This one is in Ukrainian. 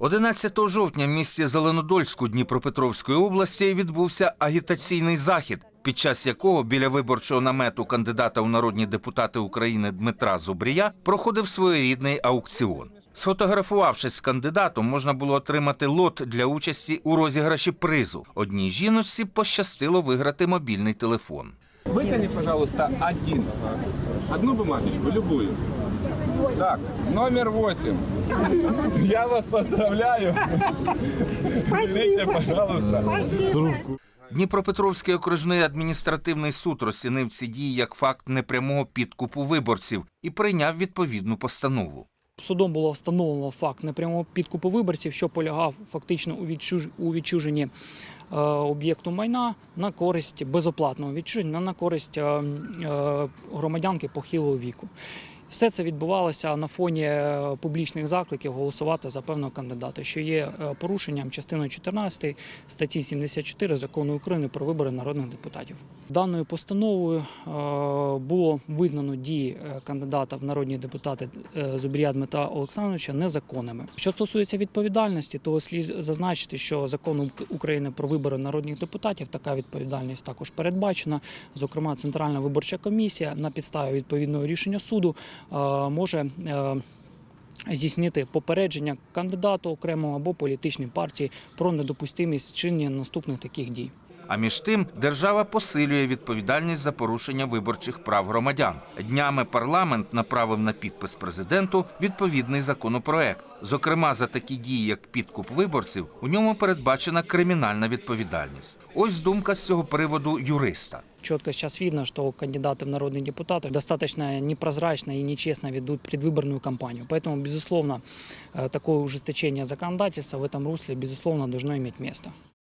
11 жовтня в місті Зеленодольську Дніпропетровської області відбувся агітаційний захід, під час якого біля виборчого намету кандидата у народні депутати України Дмитра Зубрія проходив своєрідний аукціон. Сфотографувавшись з кандидатом, можна було отримати лот для участі у розіграші призу. Одній жіночці пощастило виграти мобільний телефон. Вытяни, пожалуйста, один. Одну бумажечку, любую. Так, номер восемь. Я вас поздравляю. Берите, пожалуйста. Дніпропетровський окружний адміністративний суд розцінив ці дії як факт непрямого підкупу виборців і прийняв відповідну постанову. Судом було встановлено факт непрямого підкупу виборців, що полягав фактично у, відчуж... у відчуженні е, об'єкту майна на користь безоплатного відчуження на користь е, е, громадянки похилого віку. Все це відбувалося на фоні е, публічних закликів голосувати за певного кандидата, що є е, порушенням частиною 14 статті 74 закону України про вибори народних депутатів. Даною постановою е, було визнано дії кандидата в народні депутати Зубрія Дмитра Олександровича незаконними. Що стосується відповідальності, то слід зазначити, що законом України про вибори народних депутатів така відповідальність також передбачена. Зокрема, Центральна виборча комісія на підставі відповідного рішення суду може. е, Здійснити попередження кандидату окремо або політичній партії про недопустимість чинення наступних таких дій. А між тим держава посилює відповідальність за порушення виборчих прав громадян. Днями парламент направив на підпис президенту відповідний законопроект. Зокрема, за такі дії, як підкуп виборців, у ньому передбачена кримінальна відповідальність. Ось думка з цього приводу юриста. Четко сейчас видно, что кандидаты в народные депутаты достаточно непрозрачно и нечестно ведут предвыборную кампанию. Поэтому, безусловно, э, такое ужесточение законодательства в этом русле, безусловно, должно иметь место.